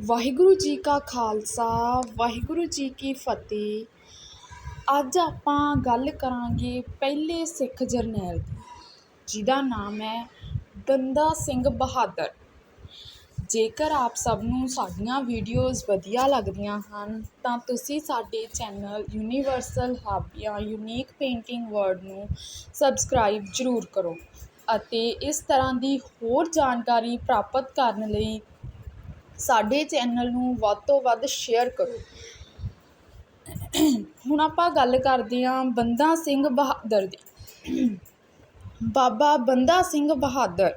ਵਾਹਿਗੁਰੂ ਜੀ ਕਾ ਖਾਲਸਾ, ਵਾਹਿਗੁਰੂ ਜੀ ਕੀ ਫਤਿਹ। ਅੱਜ ਆਪਾਂ ਗੱਲ ਕਰਾਂਗੇ ਪਹਿਲੇ ਸਿੱਖ ਜਰਨੈਲ ਦੀ, ਜਿਹਦਾ ਨਾਮ ਹੈ ਬੰਦਾ ਸਿੰਘ ਬਹਾਦਰ। ਜੇਕਰ ਆਪ ਸਭ ਨੂੰ ਸਾਡੀਆਂ ਵੀਡੀਓਜ਼ ਵਧੀਆ ਲੱਗਦੀਆਂ ਹਨ, ਤਾਂ ਤੁਸੀਂ ਸਾਡੇ ਚੈਨਲ ਯੂਨੀਵਰਸਲ ਹੱਬ ਜਾਂ ਯੂਨੀਕ ਪੇਂਟਿੰਗ ਵਰਲਡ ਨੂੰ ਸਬਸਕ੍ਰਾਈਬ ਜ਼ਰੂਰ ਕਰੋ ਅਤੇ ਇਸ ਤਰ੍ਹਾਂ ਦੀ ਹੋਰ ਜਾਣਕਾਰੀ ਪ੍ਰਾਪਤ ਕਰਨ ਲਈ ਸਾਡੇ ਚੈਨਲ ਨੂੰ ਵੱਧ ਤੋਂ ਵੱਧ ਸ਼ੇਅਰ ਕਰੋ। ਹੁਣ ਆਪਾਂ ਗੱਲ ਕਰਦੇ ਹਾਂ ਬੰਦਾ ਸਿੰਘ ਬਹਾਦਰ ਦੀ। ਬਾਬਾ ਬੰਦਾ ਸਿੰਘ ਬਹਾਦਰ,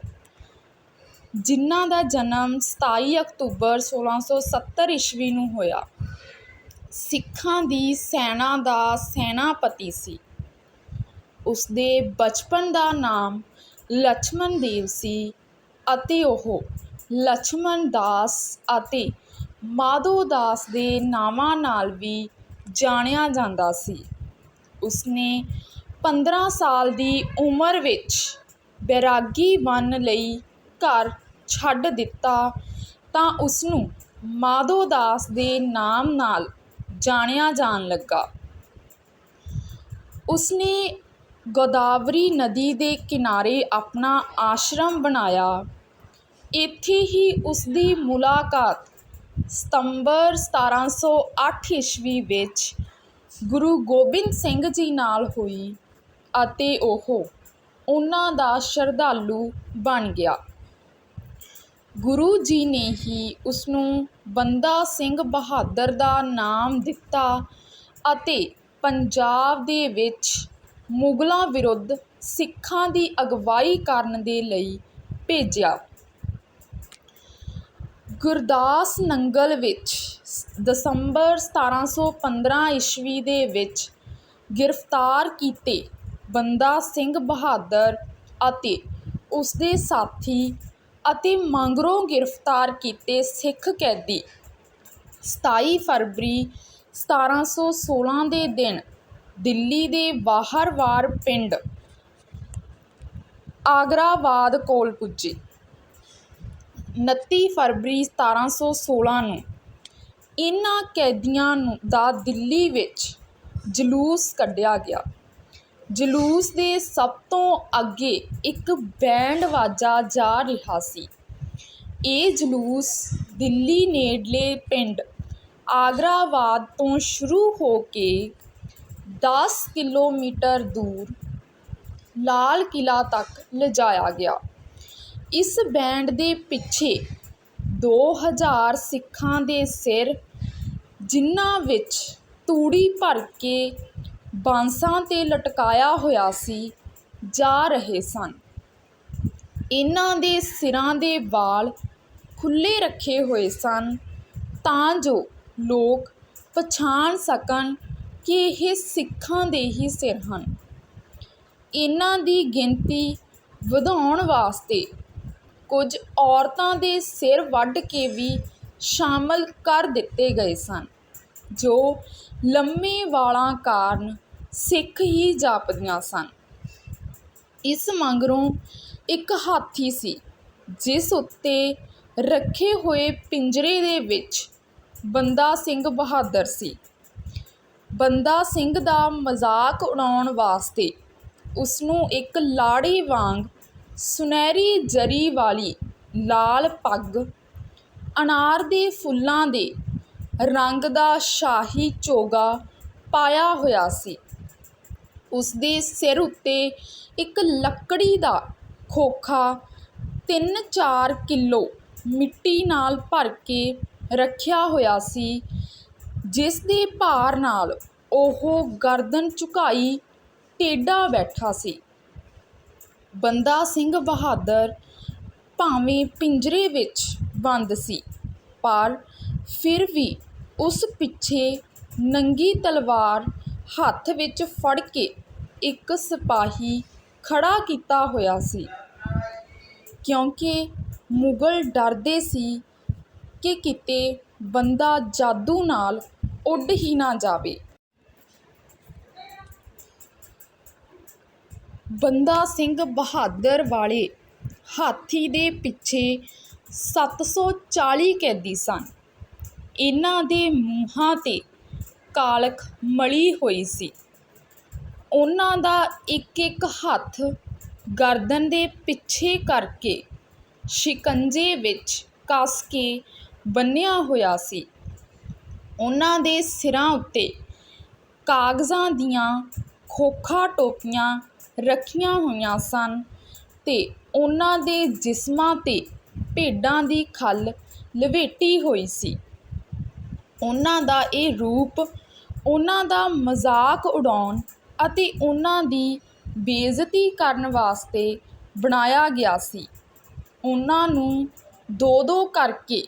ਜਿਨ੍ਹਾਂ ਦਾ ਜਨਮ 27 ਅਕਤੂਬਰ 1670 ਈਸਵੀ ਨੂੰ ਹੋਇਆ। ਸਿੱਖਾਂ ਦੀ ਸੈਨਾ ਦਾ ਸੈਨਾਪਤੀ ਸੀ। ਉਸਦੇ ਬਚਪਨ ਦਾ ਨਾਮ ਲਛਮਣ ਦੇਵ ਸੀ ਅਤੇ ਉਹ ਲਛਮਣ ਦਾਸ ਅਤੇ ਮਾਧੋ ਦਾਸ ਦੇ ਨਾਵਾਂ ਨਾਲ ਵੀ ਜਾਣਿਆ ਜਾਂਦਾ ਸੀ। ਉਸਨੇ 15 ਸਾਲ ਦੀ ਉਮਰ ਵਿੱਚ ਬੈਰਾਗੀ ਬਣਨ ਲਈ ਘਰ ਛੱਡ ਦਿੱਤਾ ਤਾਂ ਉਸਨੂੰ ਮਾਧੋ ਦਾਸ ਦੇ ਨਾਮ ਨਾਲ ਜਾਣਿਆ ਜਾਣ ਲੱਗਾ। ਉਸਨੇ ਗੋਦਾਵਰੀ ਨਦੀ ਦੇ ਕਿਨਾਰੇ ਆਪਣਾ ਆਸ਼ਰਮ ਬਣਾਇਆ। ਇੱਥੇ ਹੀ ਉਸਦੀ ਮੁਲਾਕਾਤ ਸਤੰਬਰ 1708 ਈਸਵੀ ਵਿੱਚ ਗੁਰੂ ਗੋਬਿੰਦ ਸਿੰਘ ਜੀ ਨਾਲ ਹੋਈ ਅਤੇ ਉਹ ਉਹਨਾਂ ਦਾ ਸ਼ਰਧਾਲੂ ਬਣ ਗਿਆ। ਗੁਰੂ ਜੀ ਨੇ ਹੀ ਉਸਨੂੰ ਬੰਦਾ ਸਿੰਘ ਬਹਾਦਰ ਦਾ ਨਾਮ ਦਿੱਤਾ ਅਤੇ ਪੰਜਾਬ ਦੇ ਵਿੱਚ ਮੁਗਲਾਂ ਵਿਰੁੱਧ ਸਿੱਖਾਂ ਦੀ ਅਗਵਾਈ ਕਰਨ ਦੇ ਲਈ ਭੇਜਿਆ। ਗੁਰਦਾਸ ਨੰਗਲ ਵਿੱਚ ਦਸੰਬਰ 1715 ਈਸਵੀ ਦੇ ਵਿੱਚ ਗ੍ਰਿਫਤਾਰ ਕੀਤੇ ਬੰਦਾ ਸਿੰਘ ਬਹਾਦਰ ਅਤੇ ਉਸਦੇ ਸਾਥੀ ਅਤੇ ਮਗਰੋਂ ਗ੍ਰਿਫਤਾਰ ਕੀਤੇ ਸਿੱਖ ਕੈਦੀ। 27 ਫਰਵਰੀ 1716 ਦੇ ਦਿਨ ਦਿੱਲੀ ਦੇ ਬਾਹਰਵਾਰ ਪਿੰਡ ਆਗਰਾਬਾਦ ਕੋਲ ਪੁੱਜੇ। 29 ਫਰਵਰੀ 1716 ਨੂੰ ਇਹਨਾਂ ਕੈਦੀਆਂ ਨੂੰ ਦਾ ਦਿੱਲੀ ਵਿੱਚ ਜਲੂਸ ਕੱਢਿਆ ਗਿਆ। ਜਲੂਸ ਦੇ ਸਭ ਤੋਂ ਅੱਗੇ ਇੱਕ ਬੈਂਡ ਵਾਜਾ ਜਾ ਰਿਹਾ ਸੀ। ਇਹ ਜਲੂਸ ਦਿੱਲੀ ਨੇੜਲੇ ਪਿੰਡ ਆਗਰਾਬਾਦ ਤੋਂ ਸ਼ੁਰੂ ਹੋ ਕੇ 10 ਕਿਲੋਮੀਟਰ ਦੂਰ ਲਾਲ ਕਿਲ੍ਹਾ ਤੱਕ ਲਿਜਾਇਆ ਗਿਆ। ਇਸ ਬੈਂਡ ਦੇ ਪਿੱਛੇ ਦੋ ਹਜ਼ਾਰ ਸਿੱਖਾਂ ਦੇ ਸਿਰ, ਜਿਨ੍ਹਾਂ ਵਿੱਚ ਤੂੜੀ ਭਰ ਕੇ ਬਾਂਸਾਂ 'ਤੇ ਲਟਕਾਇਆ ਹੋਇਆ ਸੀ, ਜਾ ਰਹੇ ਸਨ। ਇਹਨਾਂ ਦੇ ਸਿਰਾਂ ਦੇ ਵਾਲ ਖੁੱਲ੍ਹੇ ਰੱਖੇ ਹੋਏ ਸਨ ਤਾਂ ਜੋ ਲੋਕ ਪਛਾਣ ਸਕਣ ਕਿ ਇਹ ਸਿੱਖਾਂ ਦੇ ਹੀ ਸਿਰ ਹਨ। ਇਹਨਾਂ ਦੀ ਗਿਣਤੀ ਵਧਾਉਣ ਵਾਸਤੇ ਕੁਝ ਔਰਤਾਂ ਦੇ ਸਿਰ ਵੱਢ ਕੇ ਵੀ ਸ਼ਾਮਲ ਕਰ ਦਿੱਤੇ ਗਏ ਸਨ, ਜੋ ਲੰਮੇ ਵਾਲਾਂ ਕਾਰਨ ਸਿੱਖ ਹੀ ਜਾਪਦੀਆਂ ਸਨ। ਇਸ ਮਗਰੋਂ ਇੱਕ ਹਾਥੀ ਸੀ, ਜਿਸ ਉੱਤੇ ਰੱਖੇ ਹੋਏ ਪਿੰਜਰੇ ਦੇ ਵਿੱਚ ਬੰਦਾ ਸਿੰਘ ਬਹਾਦਰ ਸੀ। ਬੰਦਾ ਸਿੰਘ ਦਾ ਮਜ਼ਾਕ ਉਡਾਉਣ ਵਾਸਤੇ ਉਸ ਨੂੰ ਇੱਕ ਲਾੜੀ ਵਾਂਗ ਸੁਨਹਿਰੀ ਜਰੀ ਵਾਲੀ ਲਾਲ ਪੱਗ ਅਨਾਰ ਦੇ ਫੁੱਲਾਂ ਦੇ ਰੰਗ ਦਾ ਸ਼ਾਹੀ ਚੋਗਾ ਪਾਇਆ ਹੋਇਆ ਸੀ। ਉਸਦੇ ਸਿਰ ਉੱਤੇ ਇੱਕ ਲੱਕੜੀ ਦਾ ਖੋਖਾ 3-4 ਕਿਲੋ ਮਿੱਟੀ ਨਾਲ ਭਰ ਕੇ ਰੱਖਿਆ ਹੋਇਆ ਸੀ, ਜਿਸ ਦੇ ਭਾਰ ਨਾਲ ਉਹ ਗਰਦਨ ਝੁਕਾਈ ਟੇਢਾ ਬੈਠਾ ਸੀ। ਬੰਦਾ ਸਿੰਘ ਬਹਾਦਰ ਭਾਵੇਂ ਪਿੰਜਰੇ ਵਿੱਚ ਬੰਦ ਸੀ, ਪਰ ਫਿਰ ਵੀ ਉਸ ਪਿੱਛੇ ਨੰਗੀ ਤਲਵਾਰ ਹੱਥ ਵਿੱਚ ਫੜ ਕੇ ਇੱਕ ਸਿਪਾਹੀ ਖੜ੍ਹਾ ਕੀਤਾ ਹੋਇਆ ਸੀ। ਕਿਉਂਕਿ ਮੁਗਲ ਡਰਦੇ ਸੀ ਕਿ ਕਿਤੇ ਬੰਦਾ ਜਾਦੂ ਨਾਲ ਉੱਡ ਹੀ ਨਾ ਜਾਵੇ। ਬੰਦਾ ਸਿੰਘ ਬਹਾਦਰ ਵਾਲੇ ਹਾਥੀ ਦੇ ਪਿੱਛੇ 740 ਕੈਦੀ ਸਨ। ਇਹਨਾਂ ਦੇ ਮੂੰਹਾਂ 'ਤੇ ਕਾਲਖ ਮਲੀ ਹੋਈ ਸੀ। ਉਹਨਾਂ ਦਾ ਇੱਕ ਇੱਕ ਹੱਥ ਗਰਦਨ ਦੇ ਪਿੱਛੇ ਕਰਕੇ ਸ਼ਿਕੰਜੇ ਵਿੱਚ ਕੱਸ ਕੇ ਬੰਨਿਆ ਹੋਇਆ ਸੀ। ਉਹਨਾਂ ਦੇ ਸਿਰਾਂ ਉੱਤੇ ਕਾਗਜ਼ਾਂ ਦੀਆਂ ਖੋਖਾ ਟੋਪੀਆਂ ਰੱਖੀਆਂ ਹੋਈਆਂ ਸਨ ਤੇ ਉਹਨਾਂ ਦੇ ਜਿਸਮਾਂ 'ਤੇ ਭੇਡਾਂ ਦੀ ਖੱਲ ਲਵੇਟੀ ਹੋਈ ਸੀ। ਉਹਨਾਂ ਦਾ ਇਹ ਰੂਪ ਉਹਨਾਂ ਦਾ ਮਜ਼ਾਕ ਉਡਾਉਣ ਅਤੇ ਉਹਨਾਂ ਦੀ ਬੇਇੱਜ਼ਤੀ ਕਰਨ ਵਾਸਤੇ ਬਣਾਇਆ ਗਿਆ ਸੀ। ਉਹਨਾਂ ਨੂੰ ਦੋ ਦੋ ਕਰਕੇ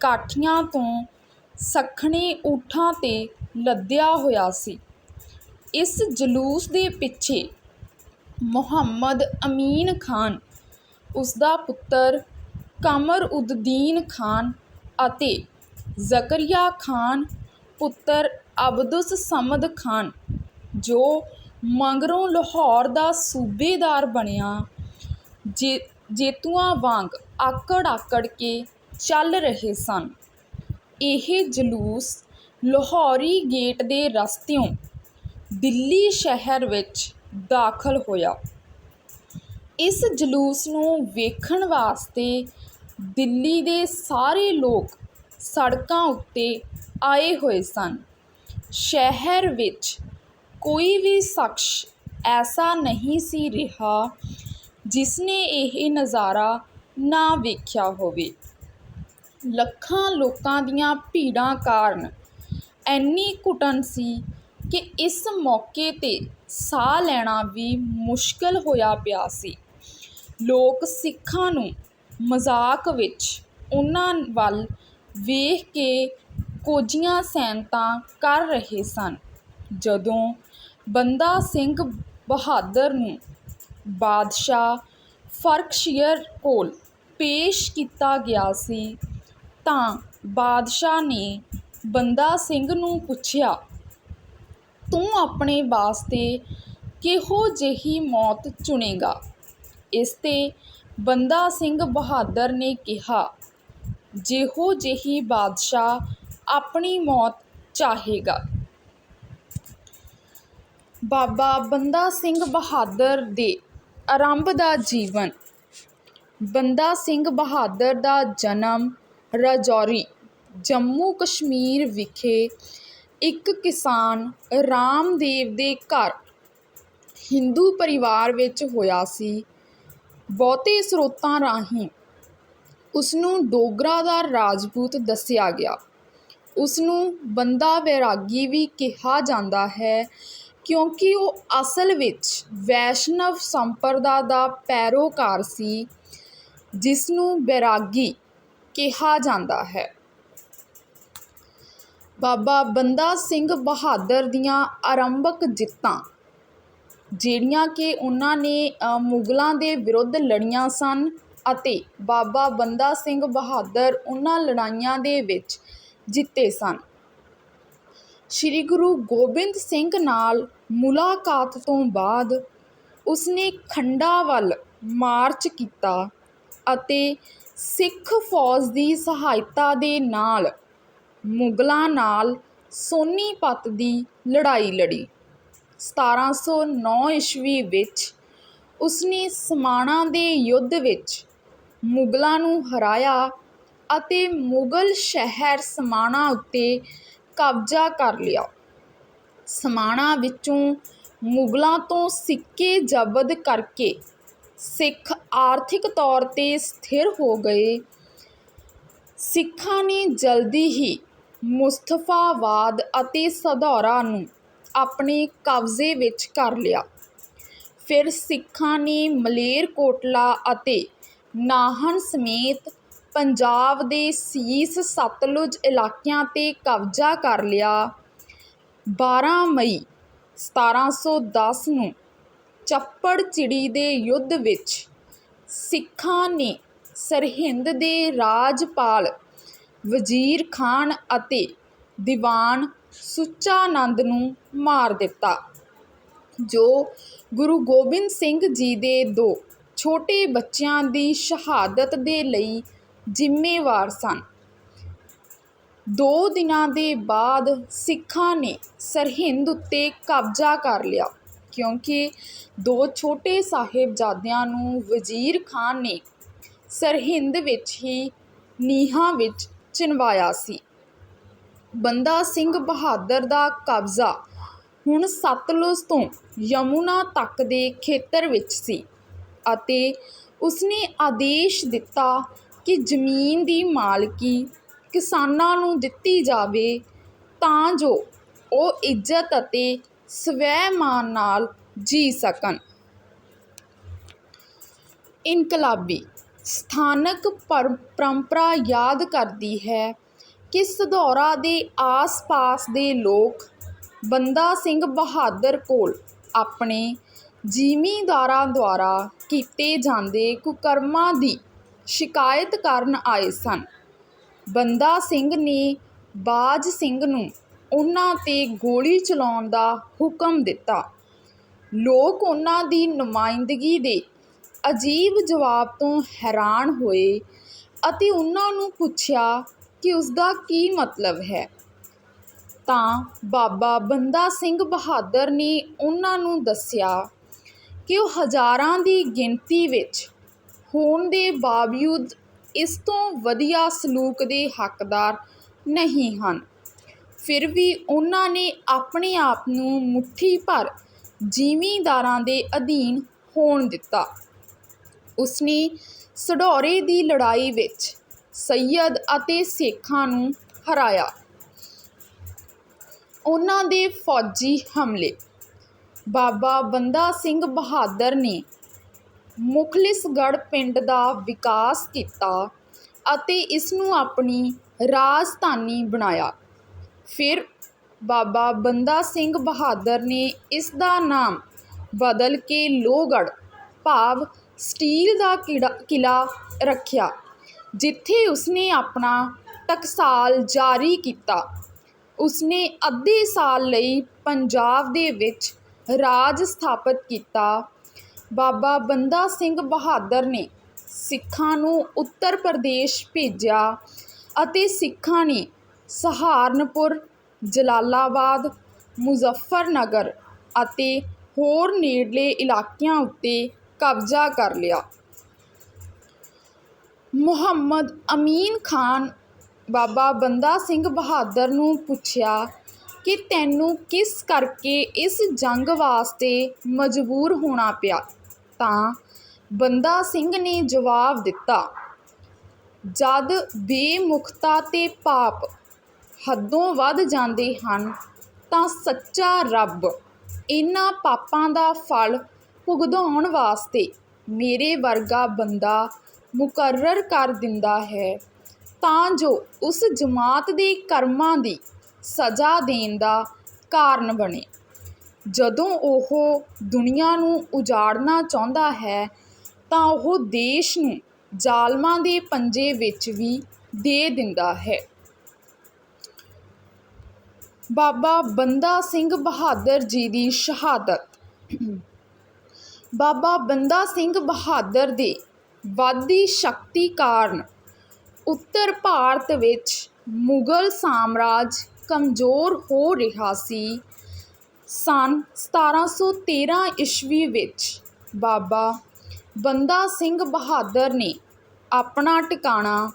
ਕਾਠੀਆਂ ਤੋਂ ਸੱਖਣੇ ਊਠਾਂ 'ਤੇ ਲੱਦਿਆ ਹੋਇਆ ਸੀ। ਇਸ ਜਲੂਸ ਦੇ ਪਿੱਛੇ ਮੁਹੰਮਦ ਅਮੀਨ ਖਾਨ, ਉਸਦਾ ਪੁੱਤਰ ਕਮਰ ਉਦ-ਦੀਨ ਖਾਨ ਅਤੇ ਜ਼ਕਰੀਆ ਖਾਨ, ਪੁੱਤਰ ਅਬਦੁਸ ਸਮਦ ਖਾਨ, ਜੋ ਮਗਰੋਂ ਲਾਹੌਰ ਦਾ ਸੂਬੇਦਾਰ ਬਣਿਆ, ਜੇ, ਜੇਤੂਆਂ ਵਾਂਗ ਆਕੜ ਆਕੜ ਕੇ ਚੱਲ ਰਹੇ ਸਨ। ਇਹ ਜਲੂਸ ਲਾਹੌਰੀ ਗੇਟ ਦੇ ਰਸਤਿਓਂ ਦਿੱਲੀ ਸ਼ਹਿਰ ਵਿੱਚ ਦਾਖਲ ਹੋਇਆ। ਇਸ ਜਲੂਸ ਨੂੰ ਵੇਖਣ ਵਾਸਤੇ ਦਿੱਲੀ ਦੇ ਸਾਰੇ ਲੋਕ ਸੜਕਾਂ ਉੱਤੇ ਆਏ ਹੋਏ ਸਨ। ਸ਼ਹਿਰ ਵਿੱਚ ਕੋਈ ਵੀ ਸ਼ਖਸ ਐਸਾ ਨਹੀਂ ਸੀ ਰਿਹਾ ਜਿਸਨੇ ਇਹ ਨਜ਼ਾਰਾ ਨਾ ਵੇਖਿਆ ਹੋਵੇ। ਲੱਖਾਂ ਲੋਕਾਂ ਦੀਆਂ ਭੀੜਾਂ ਕਾਰਨ ਐਨੀ ਘੁਟਨ ਸੀ ਕਿ ਇਸ ਮੌਕੇ 'ਤੇ ਸਾਹ ਲੈਣਾ ਵੀ ਮੁਸ਼ਕਲ ਹੋਇਆ ਪਿਆ ਸੀ। ਲੋਕ ਸਿੱਖਾਂ ਨੂੰ ਮਜ਼ਾਕ ਵਿੱਚ ਉਹਨਾਂ ਵੱਲ ਵੇਖ ਕੇ ਕੋਝੀਆਂ ਸੈਨਤਾਂ ਕਰ ਰਹੇ ਸਨ। ਜਦੋਂ ਬੰਦਾ ਸਿੰਘ ਬਹਾਦਰ ਨੂੰ ਬਾਦਸ਼ਾਹ ਫਰਕਸ਼ੀਅਰ ਕੋਲ ਪੇਸ਼ ਕੀਤਾ ਗਿਆ ਸੀ ਤਾਂ ਬਾਦਸ਼ਾਹ ਨੇ ਬੰਦਾ ਸਿੰਘ ਨੂੰ ਪੁੱਛਿਆ ਤੂੰ ਆਪਣੇ ਵਾਸਤੇ ਕਿਹੋ ਜਿਹੀ ਮੌਤ ਚੁਣੇਗਾ? ਇਸ 'ਤੇ ਬੰਦਾ ਸਿੰਘ ਬਹਾਦਰ ਨੇ ਕਿਹਾ, ਜਿਹੋ ਜਿਹੀ ਬਾਦਸ਼ਾਹ ਆਪਣੀ ਮੌਤ ਚਾਹੇਗਾ। ਬਾਬਾ ਬੰਦਾ ਸਿੰਘ ਬਹਾਦਰ ਦੇ ਆਰੰਭ ਦਾ ਜੀਵਨ। ਬੰਦਾ ਸਿੰਘ ਬਹਾਦਰ ਦਾ ਜਨਮ ਰਾਜੌਰੀ, ਜੰਮੂ ਕਸ਼ਮੀਰ ਵਿਖੇ ਇੱਕ ਕਿਸਾਨ ਰਾਮਦੇਵ ਦੇ ਘਰ ਹਿੰਦੂ ਪਰਿਵਾਰ ਵਿੱਚ ਹੋਇਆ ਸੀ। ਬਹੁਤੇ ਸਰੋਤਾਂ ਰਾਹੀਂ ਉਸਨੂੰ ਡੋਗਰਾ ਦਾ ਰਾਜਪੂਤ ਦੱਸਿਆ ਗਿਆ। ਉਸਨੂੰ ਬੰਦਾ ਵੈਰਾਗੀ ਵੀ ਕਿਹਾ ਜਾਂਦਾ ਹੈ ਕਿਉਂਕਿ ਉਹ ਅਸਲ ਵਿੱਚ ਵੈਸ਼ਨਵ ਸੰਪਰਦਾ ਦਾ ਪੈਰੋਕਾਰ ਸੀ ਜਿਸ ਨੂੰ ਬੈਰਾਗੀ ਕਿਹਾ ਜਾਂਦਾ ਹੈ। ਬਾਬਾ ਬੰਦਾ ਸਿੰਘ ਬਹਾਦਰ ਦੀਆਂ ਆਰੰਭਕ ਜਿੱਤਾਂ, ਜਿਹੜੀਆਂ ਕਿ ਉਹਨਾਂ ਨੇ ਮੁਗਲਾਂ ਦੇ ਵਿਰੁੱਧ ਲੜੀਆਂ ਸਨ ਅਤੇ ਬਾਬਾ ਬੰਦਾ ਸਿੰਘ ਬਹਾਦਰ ਉਹਨਾਂ ਲੜਾਈਆਂ ਦੇ ਵਿੱਚ ਜਿੱਤੇ ਸਨ। ਸ੍ਰੀ ਗੁਰੂ ਗੋਬਿੰਦ ਸਿੰਘ ਨਾਲ ਮੁਲਾਕਾਤ ਤੋਂ ਬਾਅਦ ਉਸਨੇ ਖੰਡਾ ਵੱਲ ਮਾਰਚ ਕੀਤਾ ਅਤੇ ਸਿੱਖ ਫੌਜ ਦੀ ਸਹਾਇਤਾ ਦੇ ਨਾਲ ਮੁਗਲਾਂ ਨਾਲ ਸੋਨੀਪਤ ਦੀ ਲੜਾਈ ਲੜੀ। 1709 ਈਸਵੀ ਵਿੱਚ ਉਸਨੇ ਸਮਾਣਾ ਦੇ ਯੁੱਧ ਵਿੱਚ ਮੁਗਲਾਂ ਨੂੰ ਹਰਾਇਆ ਅਤੇ ਮੁਗਲ ਸ਼ਹਿਰ ਸਮਾਣਾ ਉੱਤੇ ਕਬਜ਼ਾ ਕਰ ਲਿਆ। ਸਮਾਣਾ ਵਿੱਚੋਂ ਮੁਗਲਾਂ ਤੋਂ ਸਿੱਕੇ ਜ਼ਬਤ ਕਰਕੇ ਸਿੱਖ ਆਰਥਿਕ ਤੌਰ 'ਤੇ ਸਥਿਰ ਹੋ ਗਏ। ਸਿੱਖਾਂ ਨੇ ਜਲਦੀ ਹੀ ਮੁਸਤਫਾਵਾਦ ਅਤੇ ਸਧੌਰਾ ਨੂੰ ਆਪਣੇ ਕਬਜ਼ੇ ਵਿੱਚ ਕਰ ਲਿਆ। ਫਿਰ ਸਿੱਖਾਂ ਨੇ ਮਲੇਰਕੋਟਲਾ ਅਤੇ ਨਾਹਨ ਸਮੇਤ ਪੰਜਾਬ ਦੇ ਸੀਸ ਸਤਲੁਜ ਇਲਾਕਿਆਂ 'ਤੇ ਕਬਜ਼ਾ ਕਰ ਲਿਆ। 12 ਮਈ 1710 ਨੂੰ ਚੱਪੜਚਿੜੀ ਦੇ ਯੁੱਧ ਵਿੱਚ ਸਿੱਖਾਂ ਨੇ ਸਰਹਿੰਦ ਦੇ ਰਾਜਪਾਲ ਵਜ਼ੀਰ ਖਾਨ ਅਤੇ ਦੀਵਾਨ ਸੁੱਚਾ ਨੰਦ ਨੂੰ ਮਾਰ ਦਿੱਤਾ, ਜੋ ਗੁਰੂ ਗੋਬਿੰਦ ਸਿੰਘ ਜੀ ਦੇ ਦੋ ਛੋਟੇ ਬੱਚਿਆਂ ਦੀ ਸ਼ਹਾਦਤ ਦੇ ਲਈ ਜ਼ਿੰਮੇਵਾਰ ਸਨ। ਦੋ ਦਿਨਾਂ ਦੇ ਬਾਅਦ ਸਿੱਖਾਂ ਨੇ ਸਰਹਿੰਦ ਉੱਤੇ ਕਬਜ਼ਾ ਕਰ ਲਿਆ, ਕਿਉਂਕਿ ਦੋ ਛੋਟੇ ਸਾਹਿਬਜ਼ਾਦਿਆਂ ਨੂੰ ਵਜ਼ੀਰ ਖਾਨ ਨੇ ਸਰਹਿੰਦ ਵਿੱਚ ਹੀ ਨੀਹਾਂ ਵਿੱਚ ਚਿਣਵਾਇਆ ਸੀ। ਬੰਦਾ ਸਿੰਘ ਬਹਾਦਰ ਦਾ ਕਬਜ਼ਾ ਹੁਣ ਸਤਲੁਜ ਤੋਂ ਯਮੁਨਾ ਤੱਕ ਦੇ ਖੇਤਰ ਵਿੱਚ ਸੀ ਅਤੇ ਉਸਨੇ ਆਦੇਸ਼ ਦਿੱਤਾ ਕਿ ਜ਼ਮੀਨ ਦੀ ਮਾਲਕੀ ਕਿਸਾਨਾਂ ਨੂੰ ਦਿੱਤੀ ਜਾਵੇ ਤਾਂ ਜੋ ਉਹ ਇੱਜ਼ਤ ਅਤੇ ਸਵੈਮਾਨ ਨਾਲ ਜੀ ਸਕਣ। ਇਨਕਲਾਬੀ ਸਥਾਨਕ ਪਰ, ਪਰੰਪਰਾ ਯਾਦ ਕਰਦੀ ਹੈ। ਕਿ ਸਧੌਰਾ ਦੇ ਆਸ-ਪਾਸ ਦੇ ਲੋਕ ਬੰਦਾ ਸਿੰਘ ਬਹਾਦਰ ਕੋਲ ਆਪਣੇ ਜ਼ਿਮੀਂਦਾਰਾਂ ਦੁਆਰਾ ਕੀਤੇ ਜਾਂਦੇ ਕੁਕਰਮਾਂ ਦੀ ਸ਼ਿਕਾਇਤ ਕਰਨ ਆਏ ਸਨ। ਬੰਦਾ ਸਿੰਘ ਨੇ ਬਾਜ ਸਿੰਘ ਨੂੰ ਉਹਨਾਂ 'ਤੇ ਗੋਲੀ ਚਲਾਉਣ ਦਾ ਹੁਕਮ ਦਿੱਤਾ। ਲੋਕ ਉਹਨਾਂ ਦੀ ਨੁਮਾਇੰਦਗੀ ਦੇ ਅਜੀਬ ਜਵਾਬ ਤੋਂ ਹੈਰਾਨ ਹੋਏ ਅਤੇ ਉਹਨਾਂ ਨੂੰ ਪੁੱਛਿਆ ਕਿ ਉਸਦਾ ਕੀ ਮਤਲਬ ਹੈ। ਤਾਂ ਬਾਬਾ ਬੰਦਾ ਸਿੰਘ ਬਹਾਦਰ ਨੇ ਉਹਨਾਂ ਨੂੰ ਦੱਸਿਆ ਕਿ ਉਹ ਹਜ਼ਾਰਾਂ ਦੀ ਗਿਣਤੀ ਵਿੱਚ ਹੋਣ ਦੇ ਬਾਵਜੂਦ ਇਸ ਤੋਂ ਵਧੀਆ ਸਲੂਕ ਦੇ ਹੱਕਦਾਰ ਨਹੀਂ ਹਨ। ਫਿਰ ਵੀ ਉਹਨਾਂ ਨੇ ਆਪਣੇ ਆਪ ਨੂੰ ਮੁੱਠੀ ਭਰ ਜ਼ਿਮੀਂਦਾਰਾਂ ਦੇ ਅਧੀਨ ਹੋਣ ਦਿੱਤਾ। ਉਸਨੇ ਸਢੌਰੇ ਦੀ ਲੜਾਈ ਵਿੱਚ ਸੱਯਦ ਅਤੇ ਸੇਖਾਂ ਨੂੰ ਹਰਾਇਆ। ਉਹਨਾਂ ਦੇ ਫੌਜੀ ਹਮਲੇ। ਬਾਬਾ ਬੰਦਾ ਸਿੰਘ ਬਹਾਦਰ ਨੇ ਮੁਖਲਿਸਗੜ੍ਹ ਪਿੰਡ ਦਾ ਵਿਕਾਸ ਕੀਤਾ ਅਤੇ ਇਸ ਨੂੰ ਆਪਣੀ ਰਾਜਧਾਨੀ ਬਣਾਇਆ। ਫਿਰ ਬਾਬਾ ਬੰਦਾ ਸਿੰਘ ਬਹਾਦਰ ਨੇ ਇਸ ਦਾ ਨਾਮ ਬਦਲ ਕੇ ਲੋਹਗੜ੍ਹ ਭਾਵ ਸਟੀਲ ਦਾ ਕਿੜਾ ਕਿਲ੍ਹਾ ਰੱਖਿਆ, ਜਿੱਥੇ ਉਸਨੇ ਆਪਣਾ ਟਕਸਾਲ ਜਾਰੀ ਕੀਤਾ। ਉਸਨੇ ਅੱਧੇ ਸਾਲ ਲਈ ਪੰਜਾਬ ਦੇ ਵਿੱਚ ਰਾਜ ਸਥਾਪਿਤ ਕੀਤਾ। ਬਾਬਾ ਬੰਦਾ ਸਿੰਘ ਬਹਾਦਰ ਨੇ ਸਿੱਖਾਂ ਨੂੰ ਉੱਤਰ ਪ੍ਰਦੇਸ਼ ਭੇਜਿਆ ਅਤੇ ਸਿੱਖਾਂ ਨੇ ਸਹਾਰਨਪੁਰ, ਜਲਾਲਾਬਾਦ, ਮੁਜ਼ੱਫਰਨਗਰ ਅਤੇ ਹੋਰ ਨੇੜਲੇ ਇਲਾਕਿਆਂ ਉੱਤੇ ਕਬਜ਼ਾ ਕਰ ਲਿਆ। ਮੁਹੰਮਦ ਅਮੀਨ ਖਾਨ ਬਾਬਾ ਬੰਦਾ ਸਿੰਘ ਬਹਾਦਰ ਨੂੰ ਪੁੱਛਿਆ ਕਿ ਤੈਨੂੰ ਕਿਸ ਕਰਕੇ ਇਸ ਜੰਗ ਵਾਸਤੇ ਮਜਬੂਰ ਹੋਣਾ ਪਿਆ? ਤਾਂ ਬੰਦਾ ਸਿੰਘ ਨੇ ਜਵਾਬ ਦਿੱਤਾ, ਜਦ ਬੇਮੁਖਤਾ ਤੇ ਪਾਪ ਹੱਦੋਂ ਵੱਧ ਜਾਂਦੇ ਹਨ, ਤਾਂ ਸੱਚਾ ਰੱਬ ਇਹਨਾਂ ਪਾਪਾਂ ਦਾ ਫਲ ਭੁਗਤਾਉਣ ਵਾਸਤੇ ਮੇਰੇ ਵਰਗਾ ਬੰਦਾ ਮੁਕਰਰ ਕਰ ਦਿੰਦਾ ਹੈ, ਤਾਂ ਜੋ ਉਸ ਜਮਾਤ ਦੇ ਕਰਮਾਂ ਦੀ ਸਜ਼ਾ ਦੇਣ ਦਾ ਕਾਰਨ ਬਣੇ। ਜਦੋਂ ਉਹ ਦੁਨੀਆ ਨੂੰ ਉਜਾੜਨਾ ਚਾਹੁੰਦਾ ਹੈ, ਤਾਂ ਉਹ ਦੇਸ਼ ਨੂੰ ਜ਼ਾਲਮਾਂ ਦੇ ਪੰਜੇ ਵਿੱਚ ਵੀ ਦੇ ਦਿੰਦਾ ਹੈ। ਬਾਬਾ ਬੰਦਾ ਸਿੰਘ ਬਹਾਦਰ ਜੀ ਦੀ ਸ਼ਹਾਦਤ ਬਾਬਾ ਬੰਦਾ ਸਿੰਘ ਬਹਾਦਰ ਦੇ ਵੱਧਦੀ ਸ਼ਕਤੀ ਕਾਰਨ ਉੱਤਰ ਭਾਰਤ ਵਿੱਚ ਮੁਗਲ ਸਾਮਰਾਜ ਕਮਜ਼ੋਰ ਹੋ ਰਿਹਾ ਸੀ। ਸੰਨ 1713 ਈਸਵੀ ਵਿੱਚ ਬਾਬਾ ਬੰਦਾ ਸਿੰਘ ਬਹਾਦਰ ਨੇ ਆਪਣਾ ਟਿਕਾਣਾ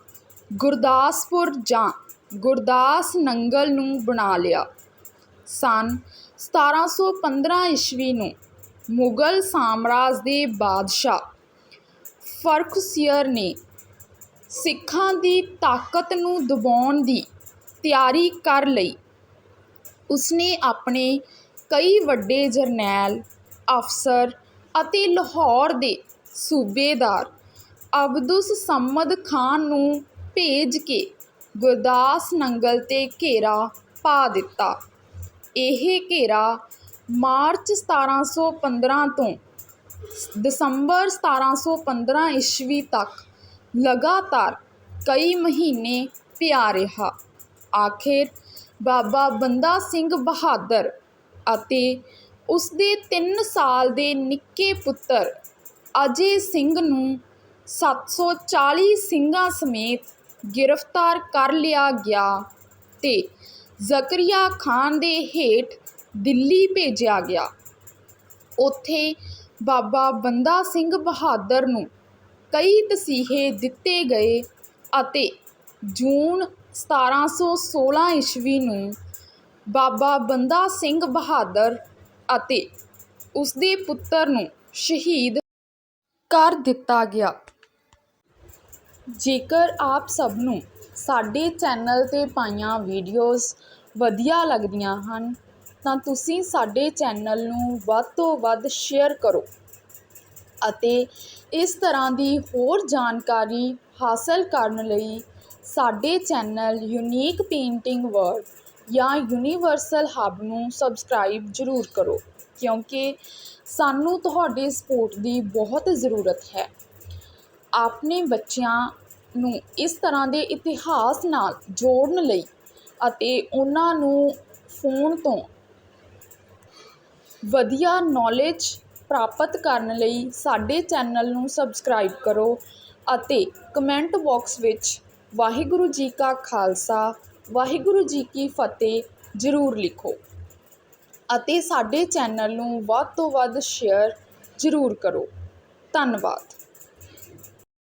ਗੁਰਦਾਸਪੁਰ ਜਾਂ ਗੁਰਦਾਸ ਨੰਗਲ ਨੂੰ ਬਣਾ ਲਿਆ। ਸੰਨ 1715 ਈਸਵੀ ਨੂੰ ਮੁਗਲ ਸਾਮਰਾਜ ਦੇ ਬਾਦਸ਼ਾਹ ਫਰਖੁਸੀਅਰ ਨੇ ਸਿੱਖਾਂ ਦੀ ਤਾਕਤ ਨੂੰ ਦਬਾਉਣ ਦੀ ਤਿਆਰੀ ਕਰ ਲਈ। ਉਸਨੇ ਆਪਣੇ ਕਈ ਵੱਡੇ ਜਰਨੈਲ, ਅਫਸਰ ਅਤੇ ਲਾਹੌਰ ਦੇ ਸੂਬੇਦਾਰ ਅਬਦੁਸ ਸੰਮਦ ਖਾਨ ਨੂੰ ਭੇਜ ਕੇ ਗੁਰਦਾਸ ਨੰਗਲ 'ਤੇ ਘੇਰਾ ਪਾ ਦਿੱਤਾ। ਇਹ ਘੇਰਾ ਮਾਰਚ 1715 ਤੋਂ ਦਸੰਬਰ 1715 ਈਸਵੀ ਤੱਕ ਲਗਾਤਾਰ ਕਈ ਮਹੀਨੇ ਪਿਆ ਰਿਹਾ। ਆਖਿਰ ਬਾਬਾ ਬੰਦਾ ਸਿੰਘ ਬਹਾਦਰ ਅਤੇ ਉਸਦੇ ਤਿੰਨ ਸਾਲ ਦੇ ਨਿੱਕੇ ਪੁੱਤਰ ਅਜੇ ਸਿੰਘ ਨੂੰ 740 ਸਿੰਘਾਂ ਸਮੇਤ ਗ੍ਰਿਫਤਾਰ ਕਰ ਲਿਆ ਗਿਆ ਅਤੇ ਜ਼ਕਰੀਆ ਖਾਨ ਦੇ ਹੇਠ ਦਿੱਲੀ ਭੇਜਿਆ ਗਿਆ। ਉੱਥੇ ਬਾਬਾ ਬੰਦਾ ਸਿੰਘ ਬਹਾਦਰ ਨੂੰ ਕਈ ਤਸੀਹੇ ਦਿੱਤੇ ਗਏ ਅਤੇ ਜੂਨ 1716 ਈਸਵੀ ਨੂੰ ਬਾਬਾ ਬੰਦਾ ਸਿੰਘ ਬਹਾਦਰ ਅਤੇ ਉਸਦੇ ਪੁੱਤਰ ਨੂੰ ਸ਼ਹੀਦ ਕਰ ਦਿੱਤਾ ਗਿਆ। ਜੇਕਰ ਆਪ ਸਭ ਨੂੰ ਸਾਡੇ ਚੈਨਲ 'ਤੇ ਪਾਈਆਂ ਵੀਡੀਓਜ਼ ਵਧੀਆ ਲੱਗਦੀਆਂ ਹਨ ਤਾਂ ਤੁਸੀਂ ਸਾਡੇ ਚੈਨਲ ਨੂੰ ਵੱਧ ਤੋਂ ਵੱਧ ਸ਼ੇਅਰ ਕਰੋ ਅਤੇ ਇਸ ਤਰ੍ਹਾਂ ਦੀ ਹੋਰ ਜਾਣਕਾਰੀ ਹਾਸਲ ਕਰਨ ਲਈ ਸਾਡੇ ਚੈਨਲ ਯੂਨੀਕ ਪੇਂਟਿੰਗ ਵਰਡ ਜਾਂ ਯੂਨੀਵਰਸਲ ਹੱਬ ਨੂੰ ਸਬਸਕ੍ਰਾਈਬ ਜ਼ਰੂਰ ਕਰੋ, ਕਿਉਂਕਿ ਸਾਨੂੰ ਤੁਹਾਡੇ ਸਪੋਰਟ ਦੀ ਬਹੁਤ ਜ਼ਰੂਰਤ ਹੈ। ਆਪਣੇ ਬੱਚਿਆਂ ਨੂੰ ਇਸ ਤਰ੍ਹਾਂ ਦੇ ਇਤਿਹਾਸ ਨਾਲ ਜੋੜਨ ਲਈ ਅਤੇ ਉਹਨਾਂ ਨੂੰ ਫੋਨ ਤੋਂ ਵਧੀਆ ਨੌਲੇਜ ਪ੍ਰਾਪਤ ਕਰਨ ਲਈ ਸਾਡੇ ਚੈਨਲ ਨੂੰ ਸਬਸਕ੍ਰਾਈਬ ਕਰੋ ਅਤੇ ਕਮੈਂਟ ਬਾਕਸ ਵਿੱਚ ਵਾਹਿਗੁਰੂ ਜੀ ਕਾ ਖਾਲਸਾ, ਵਾਹਿਗੁਰੂ ਜੀ ਕੀ ਫਤਿਹ ਜ਼ਰੂਰ ਲਿਖੋ ਅਤੇ ਸਾਡੇ ਚੈਨਲ ਨੂੰ ਵੱਧ ਤੋਂ ਵੱਧ ਸ਼ੇਅਰ ਜ਼ਰੂਰ ਕਰੋ। ਧੰਨਵਾਦ।